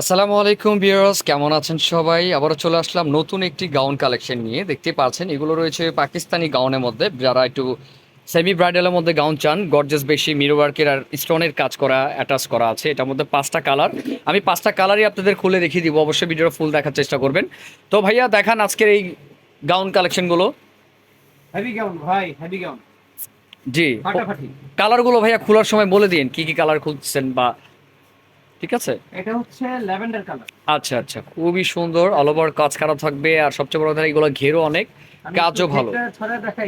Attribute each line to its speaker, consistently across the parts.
Speaker 1: আসসালামু আলাইকুম বিয়ার্স কেমন আছেন সবাই? আবারও চলে আসলাম নতুন একটি গাউন কালেকশন নিয়ে। দেখতে পাচ্ছেন এগুলো রয়েছে পাকিস্তানি গাউনের মধ্যে। যারা একটু সেমি ব্রাইডালের মধ্যে গাউন চান গর্জেস বেশি মিরো ওয়ার্কের আর স্টোনের কাজ করা অ্যাটাচ করা আছে। এটার মধ্যে পাঁচটা কালার আমি পাঁচটা কালারই আপনাদের খুলে দেখিয়ে দিব অবশ্যই ভিডিওটা ফুল দেখার চেষ্টা করবেন। তো ভাইয়া দেখান আজকের এই গাউন কালেকশনগুলো।
Speaker 2: হেভি গাউন ভাই হেভি গাউন
Speaker 1: জি। কালারগুলো ভাইয়া খোলার সময় বলে দিন কি কি কালার খুঁজছেন বা ঠিক আছে?
Speaker 2: এটা হচ্ছে ল্যাভেন্ডার কালার।
Speaker 1: আচ্ছা আচ্ছা। খুবই সুন্দর। অল ওভার কাজ করা থাকবে আর সবচেয়ে বড় কথা এগুলো ঘেরও অনেক। কাজও ভালো।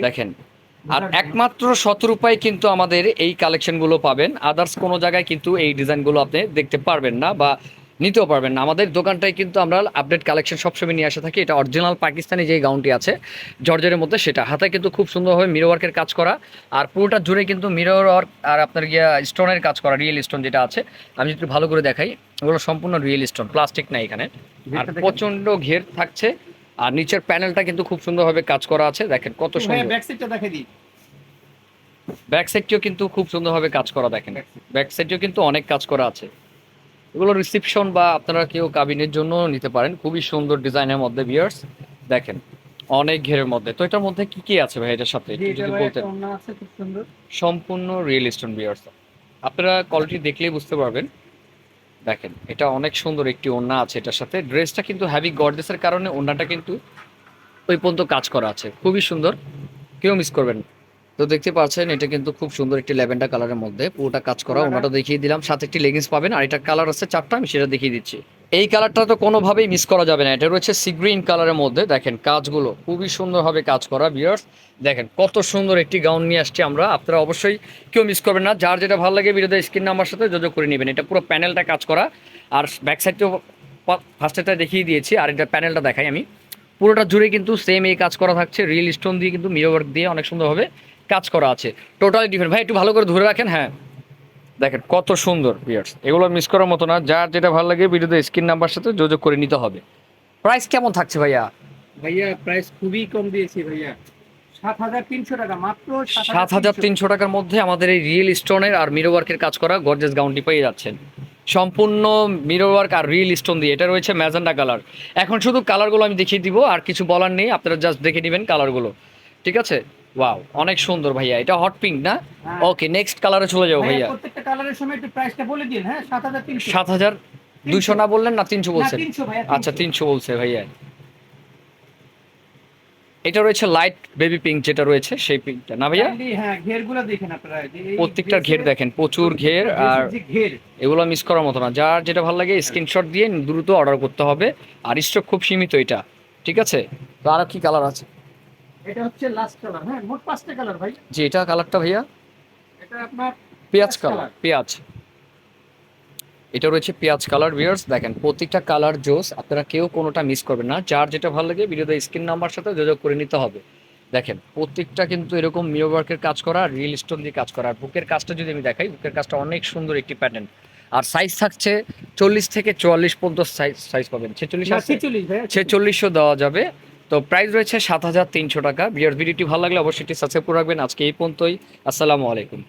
Speaker 1: দেখেন। আর একমাত্র শত রূপায় কিন্তু আমাদের এই কালেকশনগুলো পাবেন। আদার্স কোনো জায়গায় কিন্তু এই ডিজাইনগুলো আপনি দেখতে পারবেন না বা নিতেও পারবেন না। আমাদের দোকানটায় কিন্তু আমরা আপডেট কালেকশন সবসময় নিয়ে আসে থাকি। এটা অরিজিনাল পাকিস্তানি যে গাউনটি আছে জর্জের মধ্যে সেটা। হাতে কিন্তু খুব সুন্দরভাবে মিরো ওয়ার্কের কাজ করা। আর পুরোটা জুড়ে কিন্তু মিরো ওয়ার্ক আর আপনার গিয়া স্টোনের কাজ করা রিয়েল স্টোন যেটা আছে। আমি যদি ভালো করে দেখাই ওগুলো সম্পূর্ণ রিয়েল স্টোন প্লাস্টিক না এখানে। আর। প্রচণ্ড ঘের থাকছে। আর নিচের প্যানেলটা কিন্তু খুব সুন্দরভাবে কাজ করা আছে। দেখেন কত সুন্দর।
Speaker 2: ব্যাক সাইডটা দেখাই দিই।
Speaker 1: ব্যাক সাইডটিও কিন্তু খুব সুন্দরভাবে কাজ করা দেখেন। ব্যাক সাইডটিও কিন্তু অনেক কাজ করা আছে। এগুলো রিসিপশন বা আপনারা কেউ কাবিনের জন্য নিতে পারেন। খুবই সুন্দর ডিজাইনের মধ্যে বিয়ার্স দেখেন অনেক ঘেরের মধ্যে। তো এটার মধ্যে কি কি আছে ভাই এটার সাথে? যদি বলতেন। সম্পূর্ণ রিয়েল স্টোন বিয়ার্স আপনারা কোয়ালিটি দেখলেই বুঝতে পারবেন। দেখেন এটা অনেক সুন্দর একটি ওড়না আছে এটার সাথে। ড্রেসটা কিন্তু হ্যাভি গর্জেসের কারণে ওড়নাটা কিন্তু ওই পর্যন্ত কাজ করা আছে। খুবই সুন্দর। কেউ মিস করবেন না। তো দেখতে পাচ্ছেন এটা কিন্তু খুব সুন্দর একটি ল্যাভেন্ডার কালারের মধ্যে। পুরোটা কাজ করা ওনাটা দেখিয়ে দিলাম। সাথে একটি লেগিংস পাবেন আর এটা কালার আছে চারটা আমি সেটা দেখিয়ে দিচ্ছি। এই কালারটা তো কোনোভাবেই মিস করা যাবে না। এটা রয়েছে সি গ্রিন কালারের মধ্যে। দেখেন কাজগুলো খুবই সুন্দরভাবে কাজ করা বিয়ার্স দেখেন কত সুন্দর একটি গাউন নিয়ে আসছি আমরা। আপনারা অবশ্যই কেউ মিস করবেন না। যার যেটা ভালো লাগে ভিডিওতে স্ক্রিন নাম্বার সাথে যোগাযোগ করে নেবেন। এটা পুরো প্যানেলটা কাজ করা। আর ব্যাক সাইডটাও ফার্স্টেটা দেখিয়ে দিয়েছি আর এটা প্যানেলটা দেখাই আমি। পুরোটা জুড়ে কিন্তু সেম এই কাজ করা থাকছে। রিয়েল স্টোন দিয়ে কিন্তু মিরো ওয়ার্ক দিয়ে অনেক সুন্দরভাবে কাজ করা আছে। টোটালি ডিফারেন্ট ভাই একটু ভালো করে ধরে রাখেন হ্যাঁ। দেখেন কত সুন্দর বিয়ার্স এগুলো মিস করার মতো না। যার যেটা ভালো লাগে ভিডিওতে স্ক্রিন নাম্বার সাথে যোগাযোগ করে নিতে হবে। প্রাইস কেমন থাকছে ভাইয়া?
Speaker 2: ভাইয়া প্রাইস খুবই কম দিয়েছি ভাইয়া। সাত হাজার তিনশো
Speaker 1: টাকার মধ্যে আমাদের এই রিয়েল স্টোনের আর মিরো ওয়ার্কের কাজ করা গর্জেস গাউনটি পেয়ে যাচ্ছেন। সম্পূর্ণ মিরো ওয়ার্ক আর রিয়েল স্টোন দিয়ে। এটা রয়েছে ম্যাজেন্ডা কালার। এখন শুধু কালারগুলো আমি দেখিয়ে দিব আর কিছু বলার নেই। আপনারা জাস্ট দেখে নেবেন কালারগুলো ঠিক আছে? ওয়াও অনেক সুন্দর ভাইয়া। এটা হট পিঙ্ক না?
Speaker 2: হ্যাঁ।
Speaker 1: ওকে নেক্সট কালারে চলে যাব ভাইয়া
Speaker 2: প্রত্যেকটা কালারের সময় একটু প্রাইসটা বলে দিন হ্যাঁ? সাত হাজার তিনশো।
Speaker 1: সাত হাজার দুইশো না বললেন না তিনশো বলছেন? আচ্ছা তিনশো বলছে ভাইয়া। এটা রয়েছে লাইট বেবি পিঙ্ক যেটা রয়েছে সেই পিঙ্কটা না ভাইয়া?
Speaker 2: হ্যাঁ ঘেরগুলো দেখেন আপনারা যে
Speaker 1: প্রত্যেকটার ঘের দেখেন প্রচুর ঘের আর এগুলো মিস করার মতো না। যার যেটা ভালো লাগে স্ক্রিনশট দিয়ে দ্রুত অর্ডার করতে হবে। আর স্টক খুব সীমিত এটা ঠিক আছে? তো আর কি কালার আছে?
Speaker 2: এটা হচ্ছে লাস্ট কালার হ্যাঁ মোট পাঁচটা কালার ভাই।
Speaker 1: যে এটা কালারটা ভাইয়া?
Speaker 2: এটা আপনার
Speaker 1: পেঁয়াজ কালার পেঁয়াজ। এটা রয়েছে পেঁয়াজ কালার ভিউয়ার্স দেখেন প্রত্যেকটা কালার জোস আপনারা কেউ কোনোটা মিস করবেন না। যার যেটা ভালো লাগে ভিডিওতে স্ক্রিন নাম্বার সাথে যোগাযোগ করে নিতে হবে। দেখেন প্রত্যেকটা কিন্তু এরকম মিরো ওয়ার্কের কাজ করা রিয়েল স্টোন দিয়ে কাজ করা। আর বুকের কাজটা যদি আমি দেখাই বুকের কাজটা অনেক সুন্দর একটি প্যাটার্ন আর সাইজ থাকছে চল্লিশ থেকে চুয়াল্লিশ পর্যন্ত সাইজ সাইজ পাবেন। ছেচল্লিশ ছেচল্লিশশো দেওয়া যাবে। তো প্রাইস রয়েছে সাত হাজার তিনশো টাকা। ভিডিওটি ভালো লাগলে অবশ্যই সাবস্ক্রাইব করে রাখবেন। আজকে এই পর্যন্তই। আসসালামু আলাইকুম।